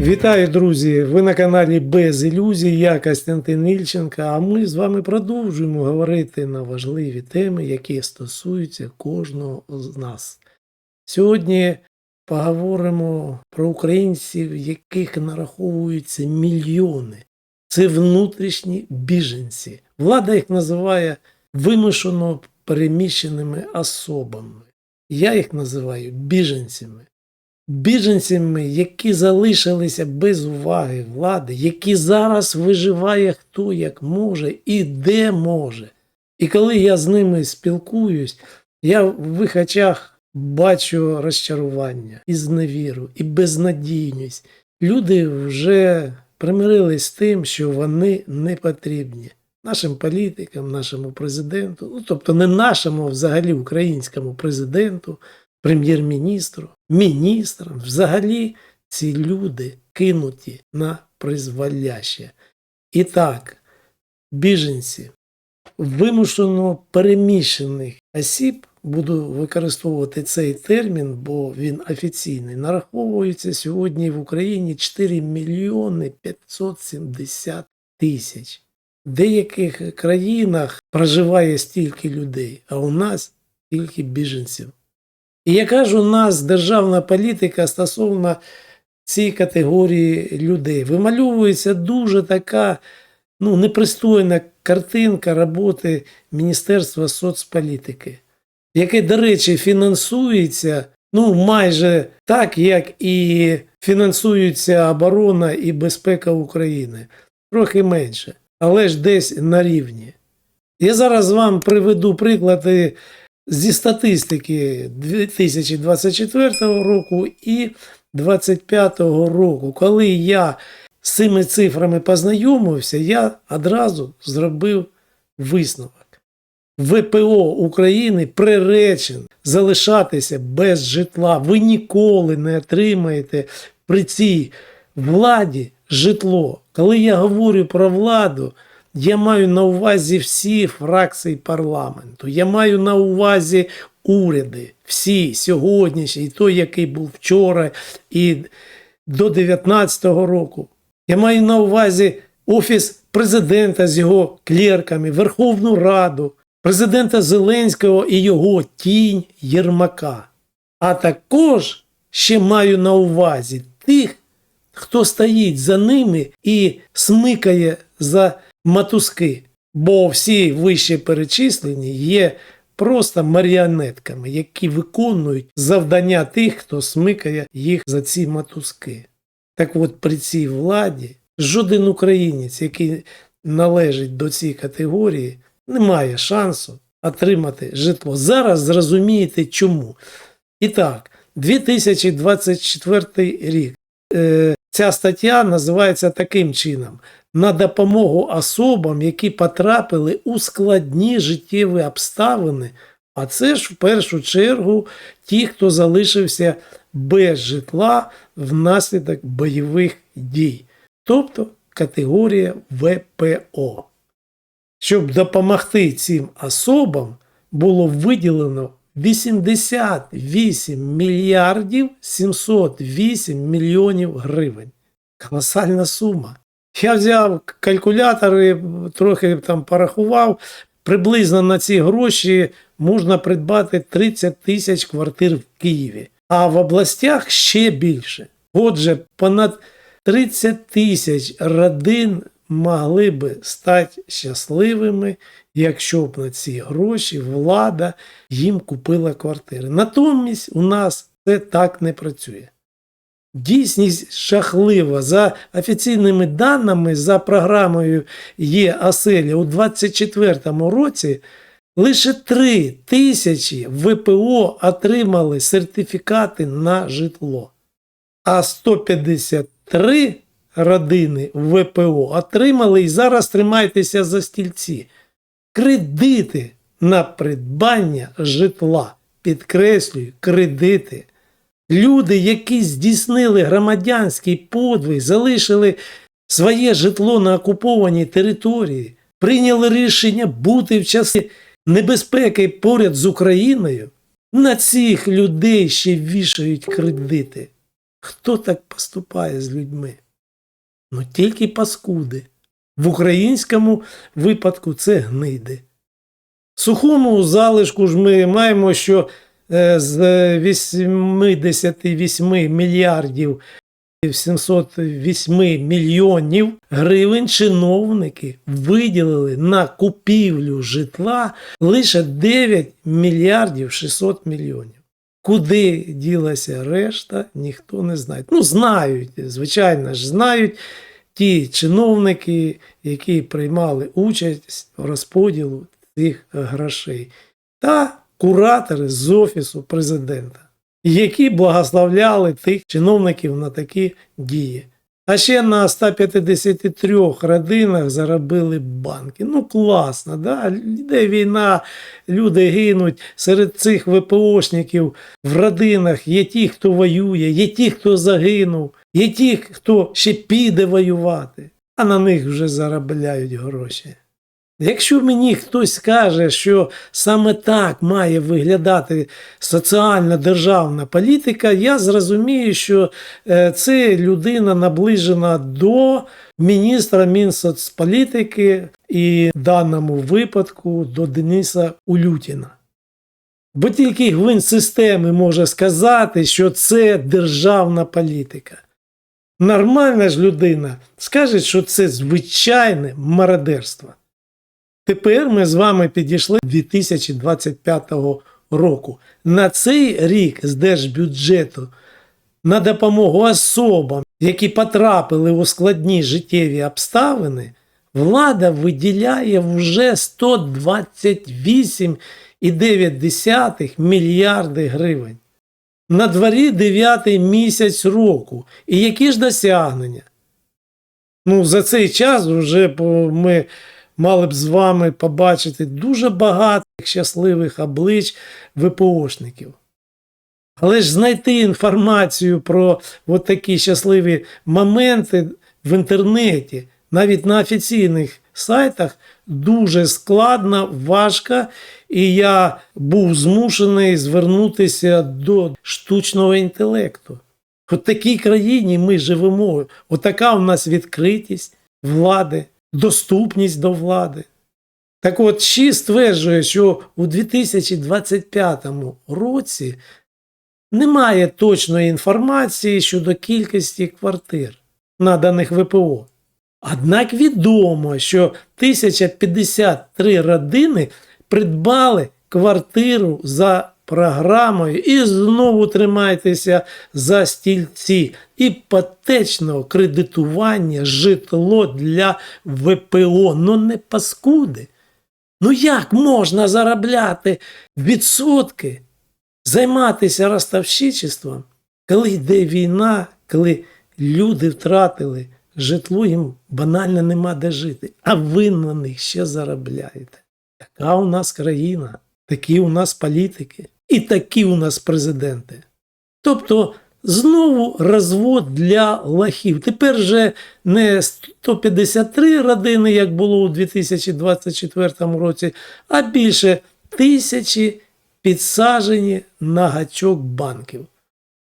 Вітаю, друзі! Ви на каналі Без ілюзій. Я Костянтин Ільченко, а ми з вами продовжуємо говорити на важливі теми, які стосуються кожного з нас. Сьогодні поговоримо про українців, яких нараховуються мільйони. Це внутрішні біженці. Влада їх називає вимушено переміщеними особами. Я їх називаю біженцями біженцями, які залишилися без уваги влади, які зараз виживає хто як може і де може. І коли я з ними спілкуюсь, я в їх очах бачу розчарування, і зневіру, і безнадійність. Люди вже примирились з тим, що вони не потрібні нашим політикам, нашому президенту, ну тобто не нашому, взагалі українському президенту, прем'єр-міністру, міністрам. Взагалі ці люди кинуті на призволяще. І так, біженці, вимушено переміщених осіб, буду використовувати цей термін, бо він офіційний, нараховується сьогодні в Україні 4 мільйони 570 тисяч. В деяких країнах проживає стільки людей, а у нас тільки біженців. І яка ж у нас державна політика стосовно цієї категорії людей? Вимальовується дуже така ну, непристойна картинка роботи Міністерства соцполітики, яке, до речі, фінансується ну, майже так, як і фінансується оборона і безпека України. Трохи менше, але ж десь на рівні. Я зараз вам приведу приклади зі статистики 2024 року і 2025 року, коли я з цими цифрами познайомився, я одразу зробив висновок. ВПО України приречен залишатися без житла. Ви ніколи не отримаєте при цій владі житло. Коли я говорю про владу, я маю на увазі всі фракції парламенту. Я маю на увазі уряди, всі сьогоднішні, і той, який був вчора, і до 19-го року. Я маю на увазі Офіс президента з його клерками, Верховну Раду, президента Зеленського і його тінь Єрмака. А також ще маю на увазі тих, хто стоїть за ними і смикає за матузки, бо всі вище перечислені є просто маріонетками, які виконують завдання тих, хто смикає їх за ці матузки. Так от при цій владі жоден українець, який належить до цієї категорії, не має шансу отримати житло. Зараз зрозумієте чому. І так, 2024 рік. Е, Ця стаття називається таким чином: на допомогу особам, які потрапили у складні життєві обставини, а це ж в першу чергу ті, хто залишився без житла внаслідок бойових дій, тобто категорія ВПО. Щоб допомогти цим особам, було виділено 88 мільярдів 708 мільйонів гривень. Колосальна сума. Я взяв калькулятор і трохи там порахував. Приблизно на ці гроші можна придбати 30 тисяч квартир в Києві, а в областях ще більше. Отже, понад 30 тисяч родин могли би стати щасливими, якщо б на ці гроші влада їм купила квартири. Натомість у нас це так не працює. Дійсність жахлива. За офіційними даними, за програмою Є Оселя у 2024 році лише 3 тисячі ВПО отримали сертифікати на житло, а 153 родини ВПО отримали і зараз тримайтеся за стільці. Кредити на придбання житла. Підкреслюю, кредити. Люди, які здійснили громадянський подвиг, залишили своє житло на окупованій території, прийняли рішення бути в часи небезпеки поряд з Україною, на цих людей ще вішають кредити. Хто так поступає з людьми? Ну тільки паскуди. В українському випадку це гниди. Сухому залишку ж ми маємо, що з 88 мільярдів 708 мільйонів гривень чиновники виділили на купівлю житла лише 9 мільярдів 600 мільйонів. Куди ділася решта, ніхто не знає. Ну, знають, звичайно ж, знають ті чиновники, які приймали участь в розподілу цих грошей, та куратори з Офісу президента, які благословляли тих чиновників на такі дії. А ще на 153 родинах заробили банки. Ну, класно, да? Йде війна, люди гинуть. Серед цих ВПОшників в родинах є ті, хто воює, є ті, хто загинув, є ті, хто ще піде воювати, а на них вже заробляють гроші. Якщо мені хтось скаже, що саме так має виглядати соціальна державна політика, я зрозумію, що е, це людина наближена до міністра Мінсоцполітики і в даному випадку до Дениса Улютіна. Бо тільки гвинт системи може сказати, що це державна політика. Нормальна ж людина скаже, що це звичайне мародерство. Тепер ми з вами підійшли 2025 року. На цей рік з держбюджету на допомогу особам, які потрапили у складні життєві обставини, влада виділяє вже 128,9 мільярди гривень. На дворі 9 місяць року. І які ж досягнення? Ну, за цей час вже ми мали б з вами побачити дуже багато щасливих облич ВПОшників. Але ж знайти інформацію про от такі щасливі моменти в інтернеті, навіть на офіційних сайтах, дуже складно, важко, і я був змушений звернутися до штучного інтелекту. В такій країні ми живемо. Отака у нас відкритість влади, доступність до влади. Так от, ЩІ стверджує, що у 2025 році немає точної інформації щодо кількості квартир, наданих ВПО. Однак відомо, що 1053 родини придбали квартиру за програмою і знову тримайтеся за стільці іпотечного кредитування житло для ВПО. Ну не паскуди. Ну як можна заробляти відсотки, займатися розставщичеством, коли йде війна, коли люди втратили житло, їм банально нема де жити, а ви на них ще заробляєте. Така у нас країна, такі у нас політики і такі у нас президенти. Тобто знову розвод для лахів. Тепер же не 153 родини, як було у 2024 році, а більше тисячі підсажені на гачок банків,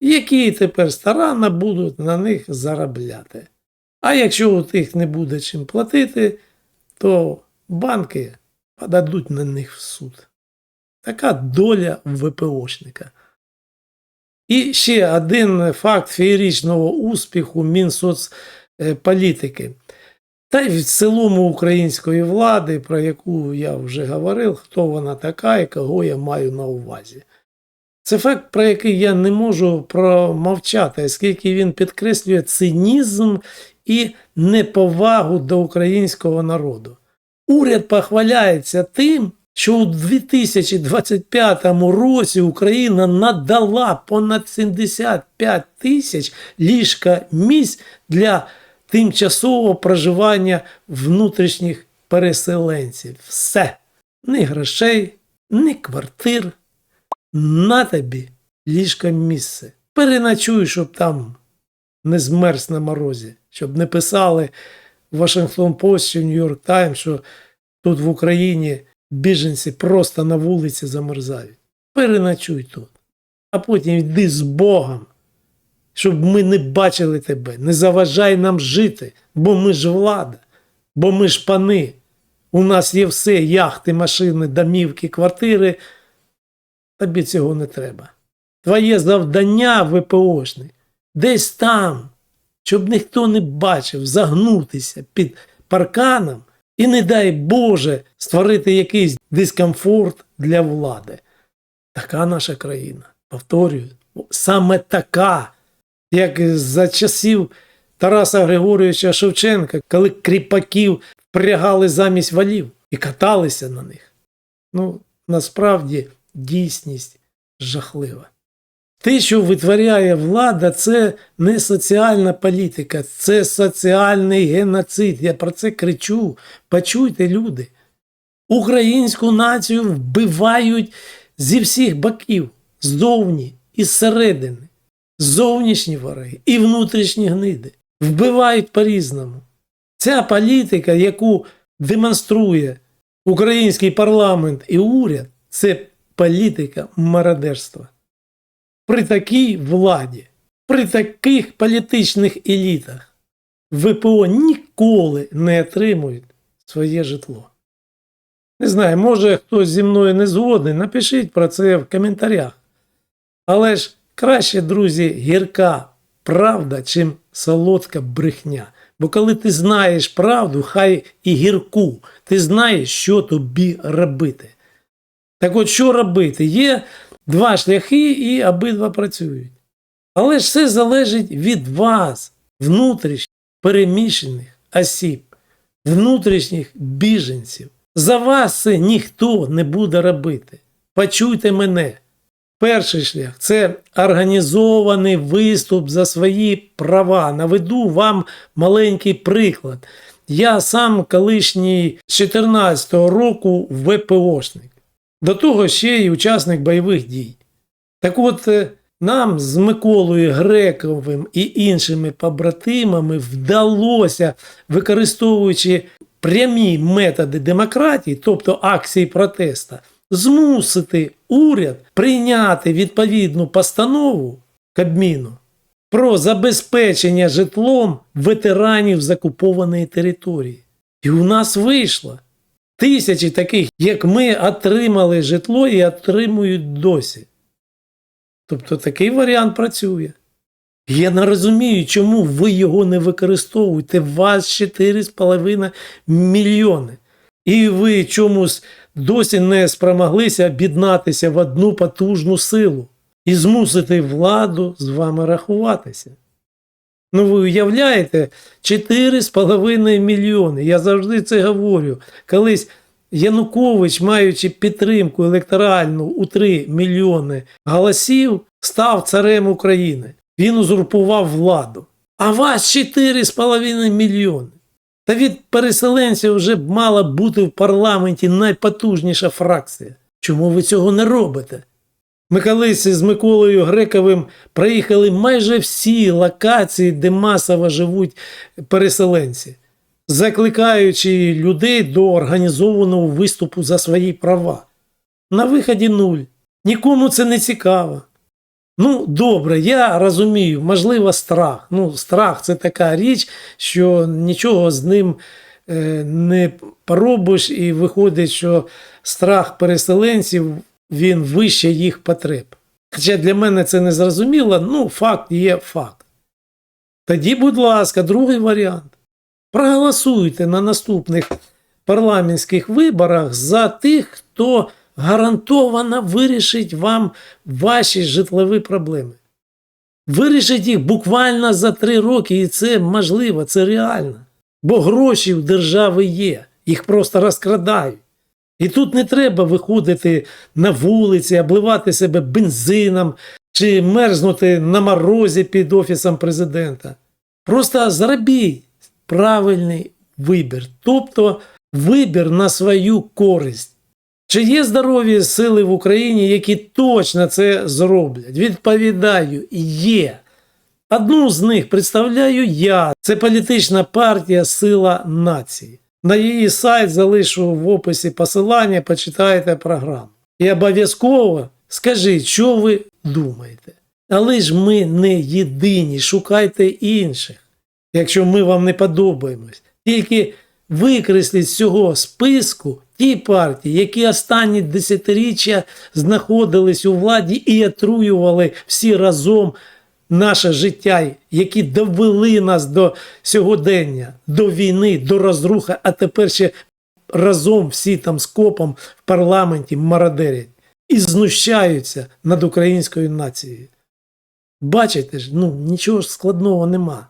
які тепер старанно будуть на них заробляти. А якщо у тих не буде чим платити, то банки подадуть на них в суд. Така доля ВПОшника. І ще один факт феєричного успіху Мінсоцполітики. Та й в цілому української влади, про яку я вже говорив, хто вона така і кого я маю на увазі. Це факт, про який я не можу промовчати, оскільки він підкреслює цинізм і неповагу до українського народу. Уряд похваляється тим, що у 2025 році Україна надала понад 75 тисяч ліжка місць для тимчасового проживання внутрішніх переселенців. Все. Ні грошей, ні квартир. На тобі ліжка місце. Переночуй, щоб там не змерз на морозі, щоб не писали в Вашингтон Пост чи Нью-Йорк Таймс, що тут в Україні біженці просто на вулиці замерзають. Переночуй тут. А потім йди з Богом, щоб ми не бачили тебе. Не заважай нам жити, бо ми ж влада, бо ми ж пани. У нас є все: яхти, машини, домівки, квартири. Тобі цього не треба. Твоє завдання ВПОшник десь там, щоб ніхто не бачив, загнутися під парканом і, не дай Боже, створити якийсь дискомфорт для влади. Така наша країна. Повторюю, саме така, як за часів Тараса Григорьовича Шевченка, коли кріпаків впрягали замість валів і каталися на них. Ну, насправді дійсність жахлива. Те, що витворяє влада, це не соціальна політика, це соціальний геноцид. Я про це кричу. Почуйте, люди. Українську націю вбивають зі всіх боків, ззовні і зсередини. Зовнішні вороги і внутрішні гниди. Вбивають по-різному. Ця політика, яку демонструє український парламент і уряд, це політика мародерства. При такій владі, при таких політичних елітах ВПО ніколи не отримують своє житло. Не знаю, може хтось зі мною не згодний, напишіть про це в коментарях. Але ж краще, друзі, гірка правда, чим солодка брехня. Бо коли ти знаєш правду, хай і гірку, ти знаєш, що тобі робити. Так от що робити? Є два шляхи, і обидва працюють. Але ж все залежить від вас, внутрішніх переміщених осіб, внутрішніх біженців. За вас це ніхто не буде робити. Почуйте мене. Перший шлях це організований виступ за свої права. Наведу вам маленький приклад. Я сам колишній з 14-го року ВПОшник. До того ще й учасник бойових дій. Так от е, нам з Миколою Грековим і іншими побратимами вдалося, використовуючи прямі методи демократії, тобто акції протеста, змусити уряд прийняти відповідну постанову Кабміну про забезпечення житлом ветеранів з окупованої території. І у нас вийшло. Тисячі таких, як ми, отримали житло і отримують досі. Тобто такий варіант працює. Я не розумію, чому ви його не використовуєте. Вас 4,5 мільйони. І ви чомусь досі не спромоглися об'єднатися в одну потужну силу і змусити владу з вами рахуватися. Ну, ви уявляєте, 4,5 мільйони. Я завжди це говорю. Колись Янукович, маючи підтримку електоральну у 3 мільйони голосів, став царем України. Він узурпував владу. А вас 4,5 мільйони. Та від переселенців вже б мала бути в парламенті найпотужніша фракція. Чому ви цього не робите? Ми колись з Миколою Грековим проїхали майже всі локації, де масово живуть переселенці, закликаючи людей до організованого виступу за свої права. На виході нуль. Нікому це не цікаво. Ну, добре, я розумію, можливо, страх. Ну, страх це така річ, що нічого з ним е, не поробиш, і виходить, що страх переселенців він вище їх потреб. Хоча для мене це не зрозуміло, ну, факт є факт. Тоді, будь ласка, другий варіант. Проголосуйте на наступних парламентських виборах за тих, хто гарантовано вирішить вам ваші житлові проблеми. Вирішить їх буквально за три роки, і це можливо, це реально. Бо гроші в держави є, їх просто розкрадають. І тут не треба виходити на вулиці, обливати себе бензином чи мерзнути на морозі під офісом президента. Просто зробіть правильний вибір, тобто вибір на свою користь. Чи є здорові сили в Україні, які точно це зроблять? Відповідаю, є. Одну з них представляю я. Це політична партія Сила нації. На її сайт залишу в описі посилання, почитайте програму. І обов'язково скажіть, що ви думаєте. Але ж ми не єдині, шукайте інших, якщо ми вам не подобаємось. Тільки викресліть з цього списку ті партії, які останні десятиріччя знаходились у владі і отруювали всі разом наше життя, які довели нас до сьогодення, до війни, до розрухи, а тепер ще разом всі там з копом в парламенті мародерять і знущаються над українською нацією. Бачите ж, ну нічого ж складного нема.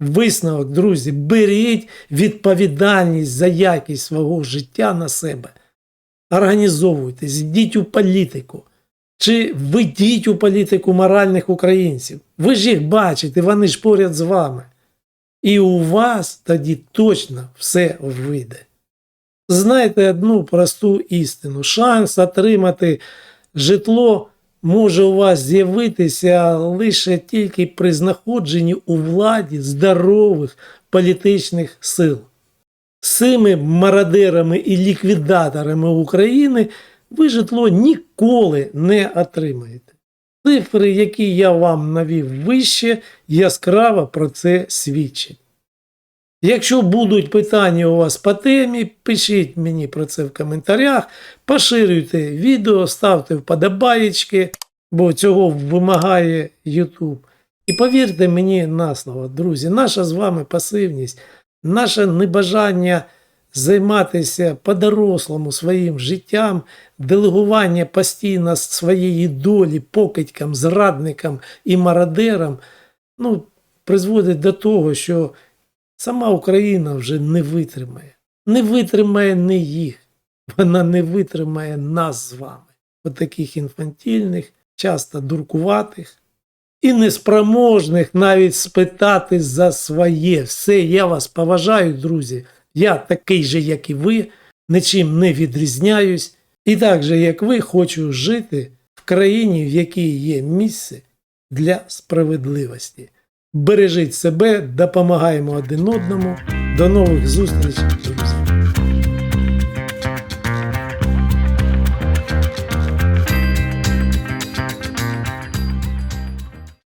Висновок, друзі, беріть відповідальність за якість свого життя на себе. Організовуйтесь, йдіть у політику. Чи ведіть у політику моральних українців. Ви ж їх бачите, вони ж поряд з вами. І у вас тоді точно все вийде. Знайте одну просту істину: шанс отримати житло може у вас з'явитися лише тільки при знаходженні у владі здорових політичних сил. З цими мародерами і ліквідаторами України ви житло ніколи не отримаєте. Цифри, які я вам навів вище, яскраво про це свідчать. Якщо будуть питання у вас по темі, пишіть мені про це в коментарях, поширюйте відео, ставте вподобаєчки, бо цього вимагає YouTube. І повірте мені на слово, друзі, наша з вами пасивність, наше небажання займатися по-дорослому своїм життям, делегування постійно своєї долі покидькам, зрадникам і мародерам, ну, призводить до того, що сама Україна вже не витримає. Не витримає не їх, вона не витримає нас з вами, отаких інфантільних, часто дуркуватих і неспроможних навіть спитати за своє. Все, я вас поважаю, друзі. Я такий же, як і ви, нічим не відрізняюсь, і так же, як ви, хочу жити в країні, в якій є місце для справедливості. Бережіть себе, допомагаємо один одному. До нових зустрічей.